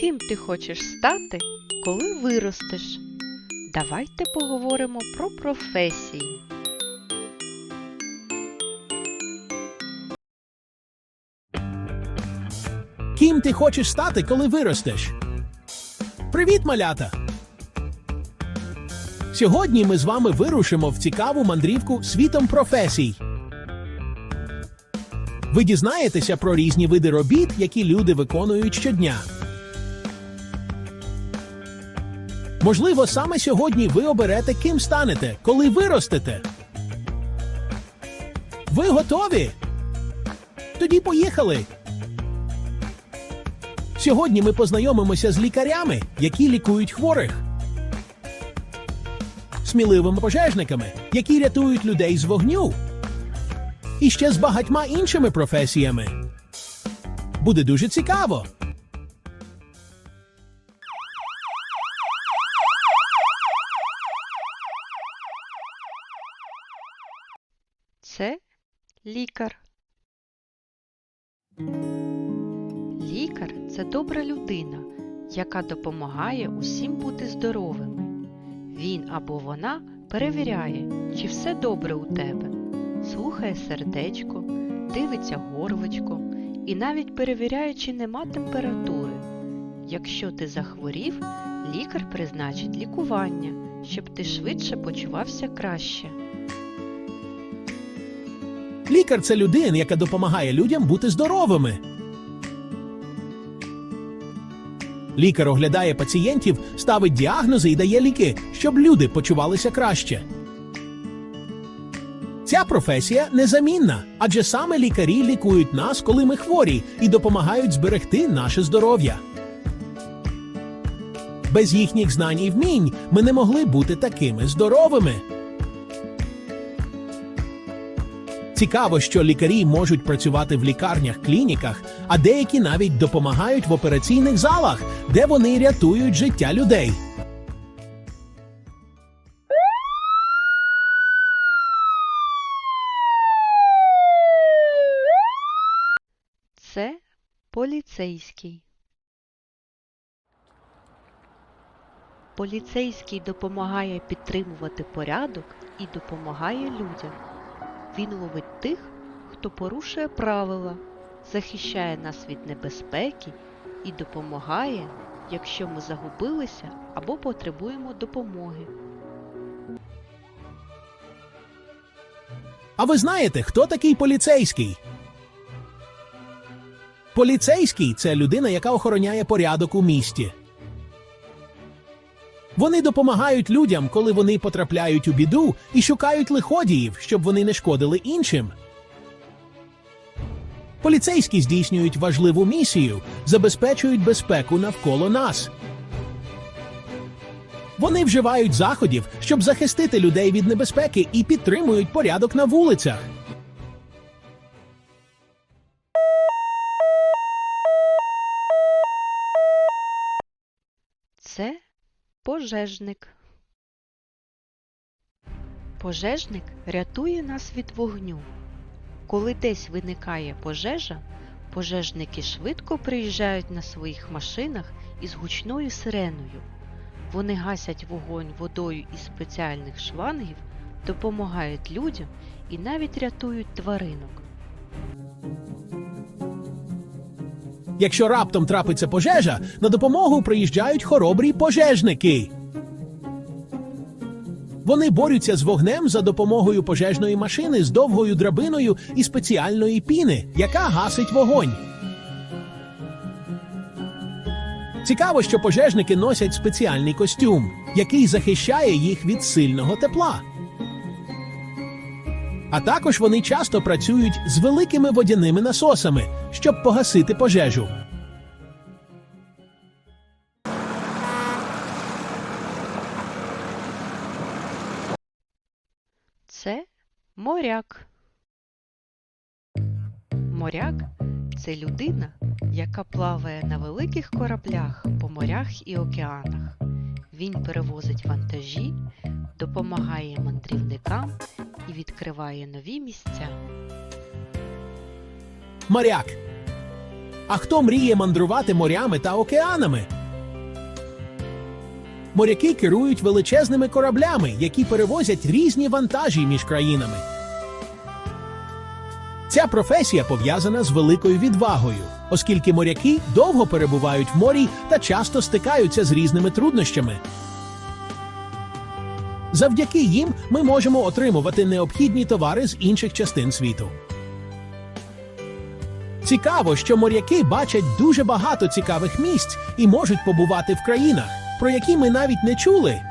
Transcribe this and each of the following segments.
Ким ти хочеш стати, коли виростеш? Давайте поговоримо про професії. Ким ти хочеш стати, коли виростеш? Привіт, малята! Сьогодні ми з вами вирушимо в цікаву мандрівку світом професій. Ви дізнаєтеся про різні види робіт, які люди виконують щодня. Можливо, саме сьогодні ви оберете, ким станете, коли виростете. Ви готові? Тоді поїхали! Сьогодні ми познайомимося з лікарями, які лікують хворих, сміливими пожежниками, які рятують людей з вогню, і ще з багатьма іншими професіями. Буде дуже цікаво. Це лікар. Лікар це добра людина, яка допомагає усім бути здоровими. Він або вона перевіряє, чи все добре у тебе, слухає сердечко, дивиться горлочко і навіть перевіряє, чи нема температури. Якщо ти захворів, лікар призначить лікування, щоб ти швидше почувався краще. Лікар це людина, яка допомагає людям бути здоровими. Лікар оглядає пацієнтів, ставить діагнози і дає ліки, щоб люди почувалися краще. Ця професія незамінна, адже саме лікарі лікують нас, коли ми хворі, і допомагають зберегти наше здоров'я. Без їхніх знань і вмінь ми не могли бути такими здоровими. Цікаво, що лікарі можуть працювати в лікарнях, клініках, а деякі навіть допомагають в операційних залах, де вони рятують життя людей. Поліцейський. Поліцейський допомагає підтримувати порядок і допомагає людям. Він ловить тих, хто порушує правила, захищає нас від небезпеки і допомагає, якщо ми загубилися або потребуємо допомоги. А ви знаєте, хто такий поліцейський? Поліцейський це людина, яка охороняє порядок у місті. Вони допомагають людям, коли вони потрапляють у біду і шукають лиходіїв, щоб вони не шкодили іншим. Поліцейські здійснюють важливу місію, забезпечують безпеку навколо нас. Вони вживають заходів, щоб захистити людей від небезпеки і підтримують порядок на вулицях. Пожежник. Пожежник рятує нас від вогню. Коли десь виникає пожежа, пожежники швидко приїжджають на своїх машинах із гучною сиреною. Вони гасять вогонь водою із спеціальних шлангів, допомагають людям і навіть рятують тваринок. Якщо раптом трапиться пожежа, на допомогу приїжджають хоробрі пожежники. Вони борються з вогнем за допомогою пожежної машини з довгою драбиною і спеціальної піни, яка гасить вогонь. Цікаво, що пожежники носять спеціальний костюм, який захищає їх від сильного тепла. А також вони часто працюють з великими водяними насосами, щоб погасити пожежу. Це моряк. Моряк це людина, яка плаває на великих кораблях по морях і океанах. Він перевозить вантажі, допомагає мандрівникам і відкриває нові місця. Моряк. А хто мріє мандрувати морями та океанами? Моряки керують величезними кораблями, які перевозять різні вантажі між країнами. Ця професія пов'язана з великою відвагою, оскільки моряки довго перебувають в морі та часто стикаються з різними труднощами. Завдяки їм ми можемо отримувати необхідні товари з інших частин світу. Цікаво, що моряки бачать дуже багато цікавих місць і можуть побувати в країнах, про які ми навіть не чули.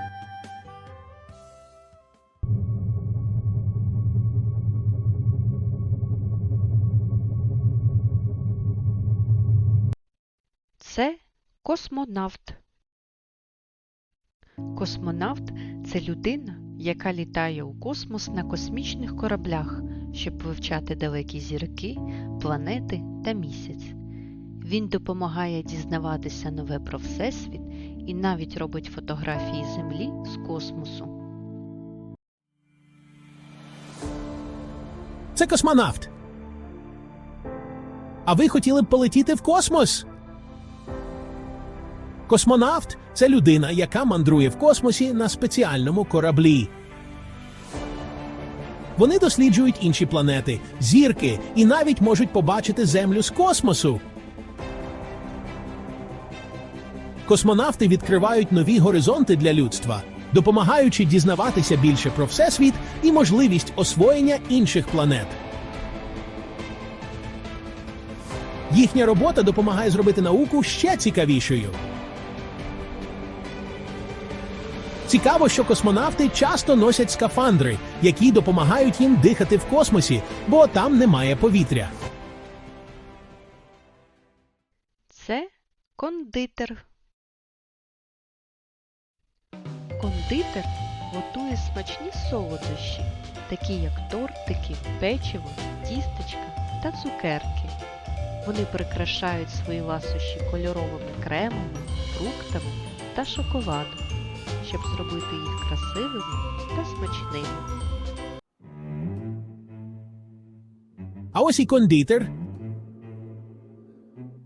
Це космонавт. Космонавт це людина, яка літає у космос на космічних кораблях, щоб вивчати далекі зірки, планети та місяць. Він допомагає дізнаватися нове про Всесвіт і навіть робить фотографії Землі з космосу. Це космонавт. А ви хотіли б полетіти в космос? Космонавт це людина, яка мандрує в космосі на спеціальному кораблі. Вони досліджують інші планети, зірки і навіть можуть побачити Землю з космосу. Космонавти відкривають нові горизонти для людства, допомагаючи дізнаватися більше про всесвіт і можливість освоєння інших планет. Їхня робота допомагає зробити науку ще цікавішою. Цікаво, що космонавти часто носять скафандри, які допомагають їм дихати в космосі, бо там немає повітря. Це кондитер. Кондитер готує смачні солодощі, такі як тортики, печиво, тістечка та цукерки. Вони прикрашають свої ласощі кольоровими кремами, фруктами та шоколадом, щоб зробити їх красивими та смачними. А ось і кондитер.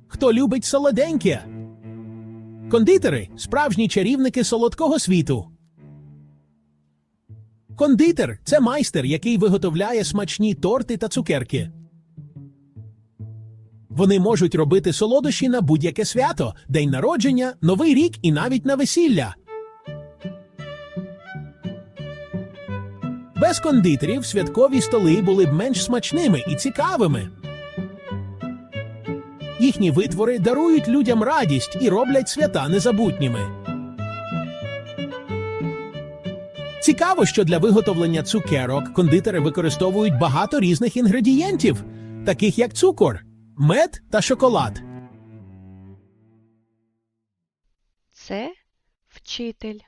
Хто любить солоденьке? Кондитери справжні чарівники солодкого світу. Кондитер це майстер, який виготовляє смачні торти та цукерки. Вони можуть робити солодощі на будь-яке свято, день народження, новий рік і навіть на весілля. Без кондитерів святкові столи були б менш смачними і цікавими. Їхні витвори дарують людям радість і роблять свята незабутніми. Цікаво, що для виготовлення цукерок кондитери використовують багато різних інгредієнтів, таких як цукор, мед та шоколад. Це вчитель.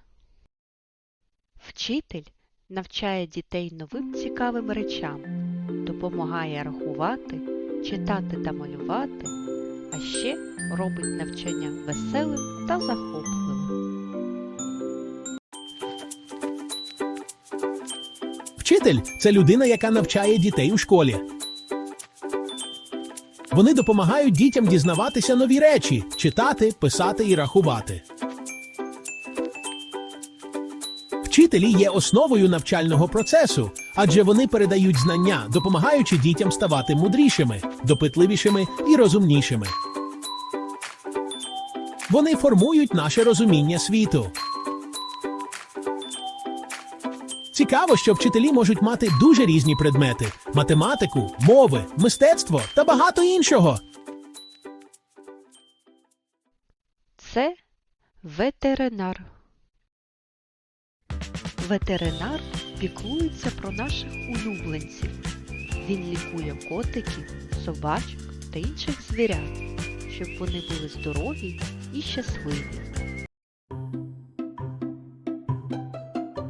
Вчитель навчає дітей новим цікавим речам, допомагає рахувати, читати та малювати, а ще робить навчання веселим та захопливим. Вчитель це людина, яка навчає дітей у школі. Вони допомагають дітям дізнаватися нові речі, читати, писати і рахувати. Вчителі є основою навчального процесу, адже вони передають знання, допомагаючи дітям ставати мудрішими, допитливішими і розумнішими. Вони формують наше розуміння світу. Цікаво, що вчителі можуть мати дуже різні предмети: математику, мови, мистецтво та багато іншого. Це ветеринар. Ветеринар піклується про наших улюбленців. Він лікує котиків, собачок та інших звірят, щоб вони були здорові і щасливі.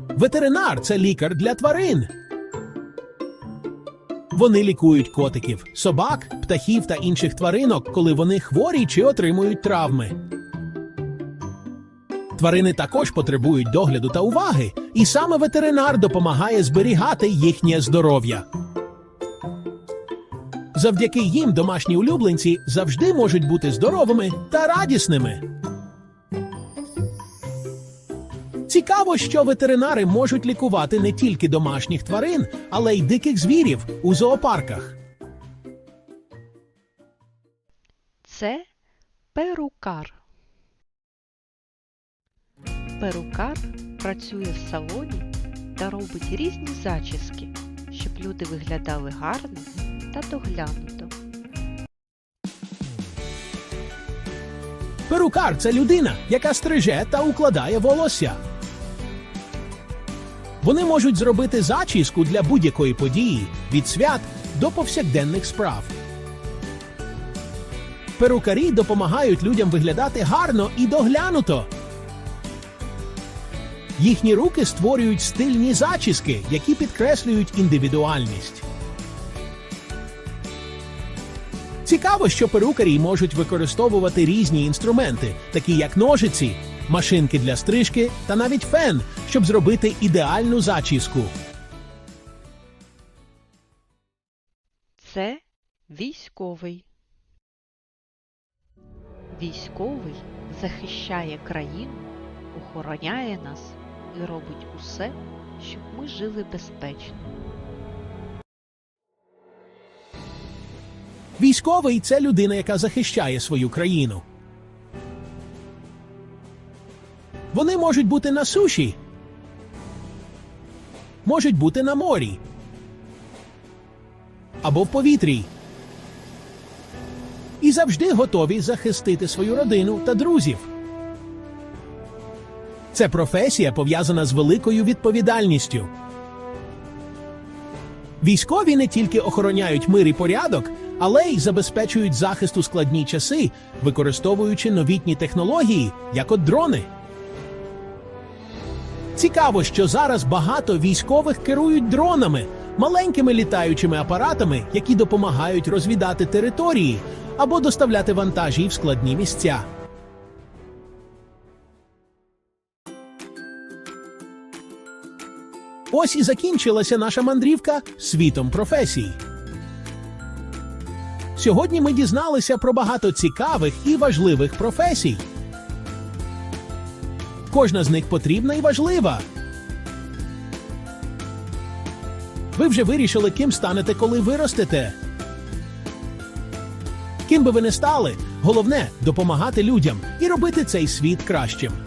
Ветеринар це лікар для тварин. Вони лікують котиків, собак, птахів та інших тваринок, коли вони хворі чи отримують травми. Тварини також потребують догляду та уваги, і саме ветеринар допомагає зберігати їхнє здоров'я. Завдяки їм домашні улюбленці завжди можуть бути здоровими та радісними. Цікаво, що ветеринари можуть лікувати не тільки домашніх тварин, але й диких звірів у зоопарках. Це перукар. Перукар працює в салоні та робить різні зачіски, щоб люди виглядали гарно та доглянуто. Перукар це людина, яка стриже та укладає волосся. Вони можуть зробити зачіску для будь-якої події від свят до повсякденних справ. Перукарі допомагають людям виглядати гарно і доглянуто. Їхні руки створюють стильні зачіски, які підкреслюють індивідуальність. Цікаво, що перукарі можуть використовувати різні інструменти, такі як ножиці, машинки для стрижки та навіть фен, щоб зробити ідеальну зачіску. Це військовий. Військовий захищає країну, охороняє нас і робить усе, щоб ми жили безпечно. Військовий це людина, яка захищає свою країну. Вони можуть бути на суші, можуть бути на морі або в повітрі. І завжди готові захистити свою родину та друзів. Це професія пов'язана з великою відповідальністю. Військові не тільки охороняють мир і порядок, але й забезпечують захист у складні часи, використовуючи новітні технології, як от дрони. Цікаво, що зараз багато військових керують дронами, маленькими літаючими апаратами, які допомагають розвідати території або доставляти вантажі в складні місця. Ось і закінчилася наша мандрівка світом професій. Сьогодні ми дізналися про багато цікавих і важливих професій. Кожна з них потрібна і важлива. Ви вже вирішили, ким станете, коли виростете. Ким би ви не стали, головне допомагати людям і робити цей світ кращим.